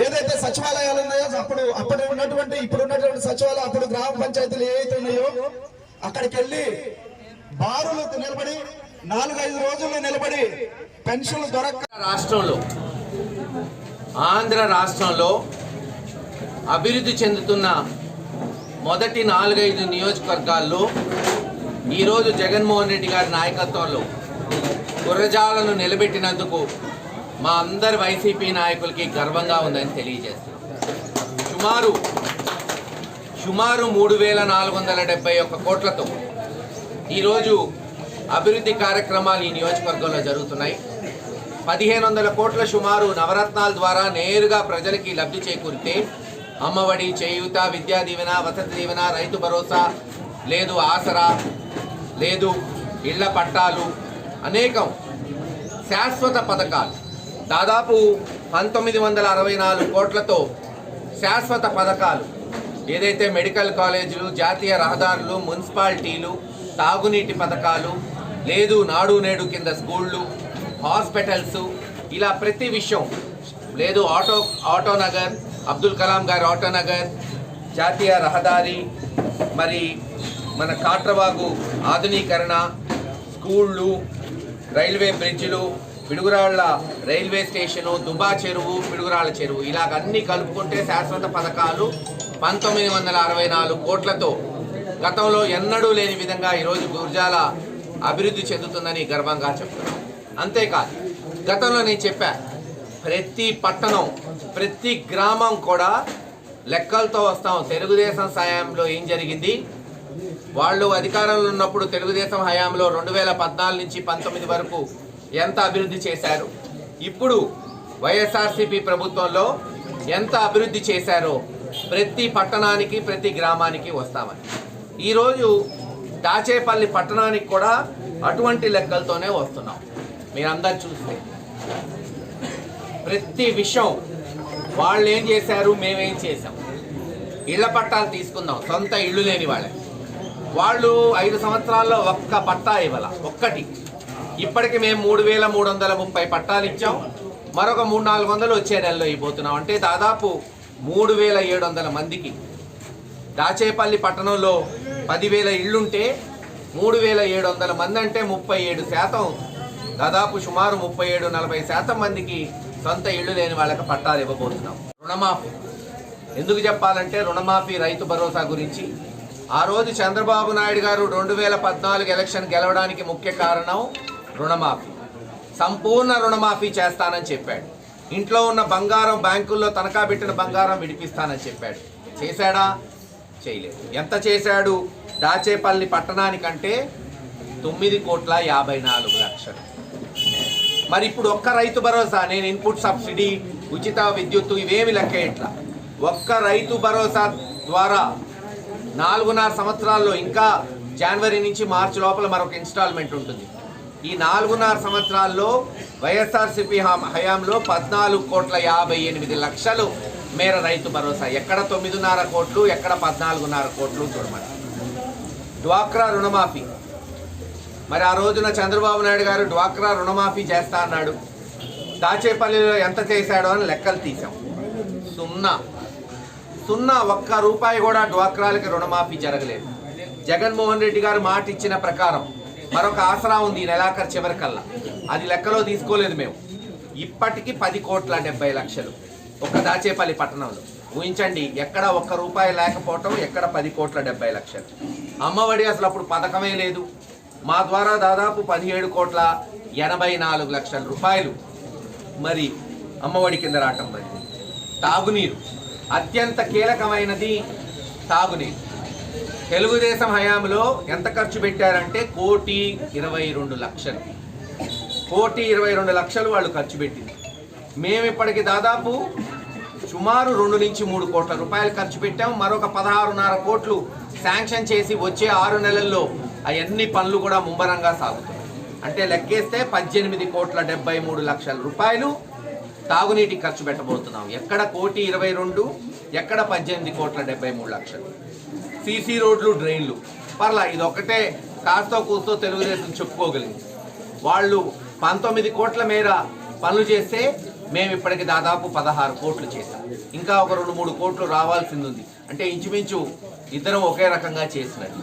ఏదైతే సచివాలయాలు ఉన్నాయో అప్పుడు అప్పుడు ఉన్నటువంటి ఇప్పుడు ఉన్నటువంటి సచివాలయం అప్పుడు గ్రామ పంచాయతీలు ఏవైతే ఉన్నాయో అక్కడికి వెళ్ళి బారులు నిలబడి నాలుగైదు రోజులు నిలబడి పెన్షన్లు దొరక్క రాష్ట్రంలో ఆంధ్ర రాష్ట్రంలో అభివృద్ధి చెందుతున్న మొదటి నాలుగైదు నియోజకవర్గాల్లో ఈరోజు జగన్మోహన్ రెడ్డి గారి నాయకత్వంలో గుర్రజాలను నిలబెట్టినందుకు మా అందరి వైసీపీ నాయకులకి గర్వంగా ఉందని తెలియజేస్తుంది సుమారు సుమారు మూడు వేల నాలుగు వందల డెబ్బై ఒక్క కోట్లతో ఈరోజు అభివృద్ధి కార్యక్రమాలు ఈ నియోజకవర్గంలో జరుగుతున్నాయి. పదిహేను వందల కోట్ల సుమారు నవరత్నాల ద్వారా నేరుగా ప్రజలకి లబ్ధి చేకూరితే అమ్మఒడి చేయూత విద్యా దీవెన వసతి దీవెన రైతు భరోసా లేదు ఆసరా లేదు ఇళ్ళ పట్టాలు అనేకం శాశ్వత పథకాలు. దాదాపు పంతొమ్మిది వందల అరవై నాలుగు కోట్లతో శాశ్వత పథకాలు. ఏదైతే మెడికల్ కాలేజీలు జాతీయ రహదారులు మున్సిపాలిటీలు తాగునీటి పథకాలు లేదు నాడు నేడు కింద స్కూళ్ళు హాస్పిటల్స్ ఇలా ప్రతి విషయం లేదు ఆటో ఆటో నగర్ అబ్దుల్ కలాం గారి ఆటో నగర్ జాతీయ రహదారి మరి మన కాట్రవాగు ఆధునీకరణ స్కూళ్ళు రైల్వే బ్రిడ్జిలు పిడుగురాళ్ళ రైల్వే స్టేషను దుబా చెరువు పిడుగురాళ్ళ చెరువు. ఇలాగ అన్ని కలుపుకుంటే శాశ్వత పథకాలు పంతొమ్మిది వందల అరవై నాలుగు కోట్లతో గతంలో ఎన్నడూ లేని విధంగా ఈరోజు గుర్జాల అభివృద్ధి చెందుతుందని గర్వంగా చెప్తున్నాం అంతేకాదు గతంలో నేను చెప్పా ప్రతి పట్టణం ప్రతి గ్రామం కూడా లెక్కలతో వస్తాం. తెలుగుదేశం సాయంలో ఏం జరిగింది? వాళ్ళు అధికారంలో ఉన్నప్పుడు తెలుగుదేశం హయాంలో రెండు వేల పద్నాలుగు నుంచి పంతొమ్మిది వరకు ఎంత అభివృద్ధి చేశారు? ఇప్పుడు వైఎస్ఆర్సీపీ ప్రభుత్వంలో ఎంత అభివృద్ధి చేశారో ప్రతి పట్టణానికి ప్రతి గ్రామానికి వస్తామని. ఈరోజు దాచేపల్లి పట్టణానికి కూడా అటువంటి లెక్కలతోనే వస్తున్నాం. మీరందరు చూస్తే ప్రతి విషయం వాళ్ళు ఏం చేశారు? మేమేం చేసాం ఇళ్ళ పట్టాలు తీసుకుందాం. సొంత ఇళ్ళు లేని వాళ్ళకి. వాళ్ళు ఐదు సంవత్సరాల్లో ఒక్క పట్టా ఇవ్వాల. ఒక్కటి. ఇప్పటికి మేము మూడు వేల మూడు వందల ముప్పై పట్టాలు ఇచ్చాం. మరొక మూడు నాలుగు వందలు వచ్చే నెలలో ఇవ్వబోతున్నాం. అంటే దాదాపు మూడు వేల ఏడు వందల మందికి. దాచేపల్లి పట్టణంలో పదివేల ఇళ్ళుంటే మూడు వేల ఏడు వందల మంది అంటే ముప్పై ఏడు శాతం. దాదాపు సుమారు ముప్పై ఏడు నలభై శాతం మందికి సొంత ఇళ్ళు లేని వాళ్ళకి పట్టాలు ఇవ్వబోతున్నాం. రుణమాఫీ. ఎందుకు చెప్పాలంటే రుణమాఫీ రైతు భరోసా గురించి ఆ రోజు చంద్రబాబు నాయుడు గారు రెండు వేల పద్నాలుగు ఎలక్షన్ గెలవడానికి ముఖ్య కారణం రుణమాఫీ. సంపూర్ణ రుణమాఫీ చేస్తానని చెప్పాడు. ఇంట్లో ఉన్న బంగారం బ్యాంకుల్లో తనఖా పెట్టిన బంగారం విడిపిస్తానని చెప్పాడు. చేశాడా? చేయలేదు. ఎంత చేశాడు? దాచేపల్లి పట్టణానికంటే తొమ్మిది కోట్ల యాభై నాలుగు లక్షలు. మరి ఇప్పుడు ఒక్క రైతు భరోసా నేను ఇన్పుట్ సబ్సిడీ ఉచిత విద్యుత్తు ఇవేమి లెక్క ఇట్లా ఒక్క రైతు భరోసా ద్వారా నాలుగున్నర సంవత్సరాల్లో ఇంకా జనవరి నుంచి మార్చి లోపల మరొక ఇన్స్టాల్మెంట్ ఉంటుంది. ఈ నాలుగున్నర సంవత్సరాల్లో వైఎస్ఆర్సిపి హయాంలో పద్నాలుగు కోట్ల యాభై ఎనిమిది లక్షలు మేర రైతు భరోసా. ఎక్కడ తొమ్మిదిన్నర కోట్లు ఎక్కడ పద్నాలుగున్నర కోట్లు చూడమని. డ్వాక్రా రుణమాఫీ. మరి ఆ రోజున చంద్రబాబు నాయుడు గారు డ్వాక్రా రుణమాఫీ చేస్తా అన్నాడు. దాచేపల్లిలో ఎంత చేశాడో అని లెక్కలు తీసాం సున్నా. సున్నా ఒక్క రూపాయి కూడా డ్వాక్రాలకి రుణమాఫీ జరగలేదు. జగన్మోహన్ రెడ్డి గారు మాట ఇచ్చిన ప్రకారం మరొక ఆసరా ఉంది ఈ నెలాఖరు చివరికల్లా. అది లెక్కలో తీసుకోలేదు మేము. ఇప్పటికీ పది కోట్ల డెబ్బై లక్షలు. ఒక దాచేపల్లి పట్టణంలో. ఊహించండి ఎక్కడ ఒక్క రూపాయి లేకపోవటం ఎక్కడ పది కోట్ల డెబ్బై లక్షలు. అమ్మఒడి అసలు అప్పుడు పథకమే లేదు. మా ద్వారా దాదాపు పదిహేడు కోట్ల ఎనభై నాలుగు లక్షల రూపాయలు మరి అమ్మఒడి కింద రావటం మరి తాగునీరు. అత్యంత కీలకమైనది తాగునీరు తెలుగుదేశం హయాంలో ఎంత ఖర్చు పెట్టారంటే కోటి ఇరవై రెండు లక్షలు. కోటి ఇరవై రెండు లక్షలు వాళ్ళు ఖర్చు పెట్టింది. మేము ఇప్పటికి దాదాపు సుమారు రెండు నుంచి మూడు కోట్ల రూపాయలు ఖర్చు పెట్టాం. మరొక పదహారున్నర కోట్లు శాంక్షన్ చేసి వచ్చే ఆరు నెలల్లో అవన్నీ పనులు కూడా ముమ్మరంగా సాగుతాయి అంటే లెక్కేస్తే పద్దెనిమిది కోట్ల డెబ్బై మూడు లక్షల రూపాయలు తాగునీటి ఖర్చు పెట్టబోతున్నాం. ఎక్కడ కోటి ఇరవై రెండు ఎక్కడ పద్దెనిమిది కోట్ల డెబ్బై మూడు లక్షలు. సీసీ రోడ్లు డ్రైన్లు. పర్లా ఇది ఒకటే కాస్తో కూస్తో తెలుగుదేశం చెప్పుకోగలిగింది. వాళ్ళు పంతొమ్మిది కోట్ల మేర పనులు చేస్తే మేము ఇప్పటికి దాదాపు పదహారు కోట్లు చేశాం. ఇంకా ఒక రెండు మూడు కోట్లు రావాల్సింది ఉంది. అంటే ఇంచుమించు ఇద్దరం ఒకే రకంగా చేసినట్టు